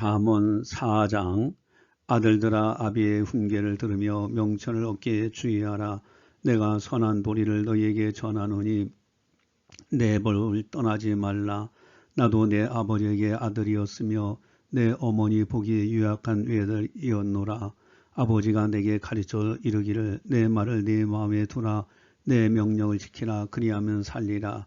잠언 4장 아들들아 아비의 훈계를 들으며 명철을 얻게 주의하라. 내가 선한 도리를 너희에게 전하노니 내 벌을 떠나지 말라. 나도 내 아버지에게 아들이었으며 내 어머니 보기 유약한 외들이었노라. 아버지가 내게 가르쳐 이르기를 내 말을 네 마음에 두라. 내 명령을 지키라. 그리하면 살리라.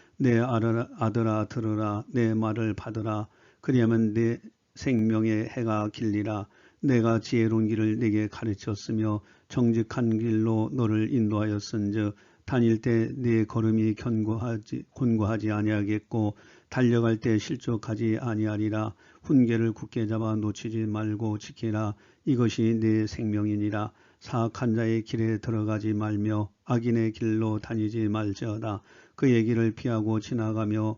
내 아들아, 아들아 들으라 내 말을 받으라. 그리하면 내 생명의 해가 길리라. 내가 지혜로운 길을 내게 가르쳤으며 정직한 길로 너를 인도하였은즉 다닐 때네 걸음이 견고하지 곤고하지 아니하겠고 달려갈 때 실족하지 아니하리라. 훈계를 굳게 잡아 놓치지 말고 지키라. 이것이 네 생명이니라. 사악한 자의 길에 들어가지 말며 악인의 길로 다니지 말지어다. 그의 길을 피하고 지나가며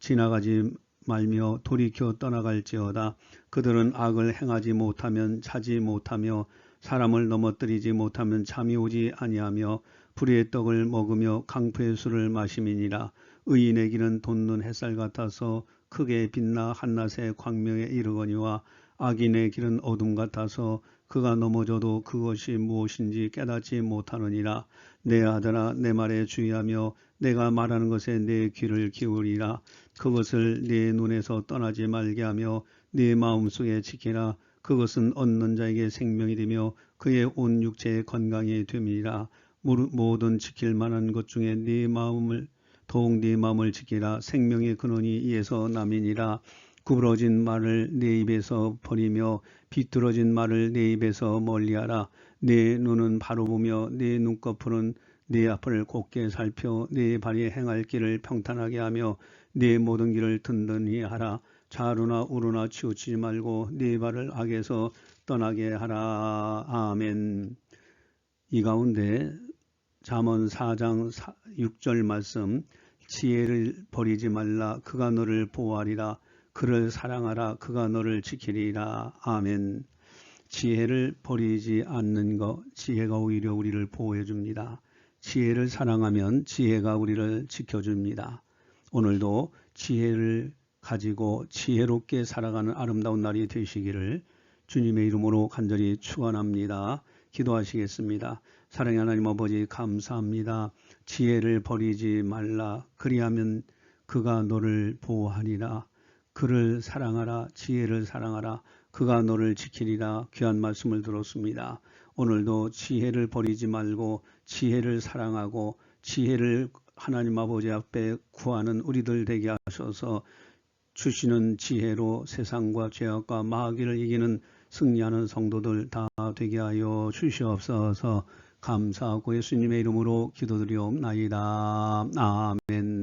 지나가지 말며 돌이켜 떠나갈지어다. 그들은 악을 행하지 못하면 차지 못하며 사람을 넘어뜨리지 못하면 잠이 오지 아니하며 불의 떡을 먹으며 강포의 술을 마심이니라. 의인의 길은 돋는 햇살 같아서 크게 빛나 한낮의 광명에 이르거니와 악인의 길은 어둠 같아서 그가 넘어져도 그것이 무엇인지 깨닫지 못하느니라. 내 아들아 내 말에 주의하며 내가 말하는 것에 내 귀를 기울이라. 그것을 네 눈에서 떠나지 말게 하며 네 마음속에 지키라 그것은 얻는 자에게 생명이 되며 그의 온 육체의 건강이 됨이라 모든 지킬 만한 것 중에 네 마음을 더욱 네 마음을 지키라 생명의 근원이 이에서 남이니라 구부러진 말을 내 입에서 버리며 비뚤어진 말을 내 입에서 멀리하라. 내 눈은 바로 보며 내 눈꺼풀은 내 앞을 곱게 살펴 내 발이 행할 길을 평탄하게 하며 내 모든 길을 든든히 하라. 좌루나 우루나 치우치지 말고 네 발을 악에서 떠나게 하라. 아멘. 이 가운데 잠언 4장 6절 말씀 지혜를 버리지 말라. 그가 너를 보호하리라. 그를 사랑하라. 그가 너를 지키리라. 아멘. 지혜를 버리지 않는 것 지혜가 오히려 우리를 보호해 줍니다. 지혜를 사랑하면 지혜가 우리를 지켜줍니다. 오늘도 지혜를 가지고 지혜롭게 살아가는 아름다운 날이 되시기를 주님의 이름으로 간절히 축원합니다. 기도하시겠습니다. 사랑의 하나님 아버지 감사합니다. 지혜를 버리지 말라. 그리하면 그가 너를 보호하리라. 그를 사랑하라. 지혜를 사랑하라. 그가 너를 지키리라. 귀한 말씀을 들었습니다. 오늘도 지혜를 버리지 말고 지혜를 사랑하고 지혜를 하나님 아버지 앞에 구하는 우리들 되게 하셔서 주시는 지혜로 세상과 죄악과 마귀를 이기는 승리하는 성도들 다 되게 하여 주시옵소서 감사하고 예수님의 이름으로 기도드리옵나이다. 아멘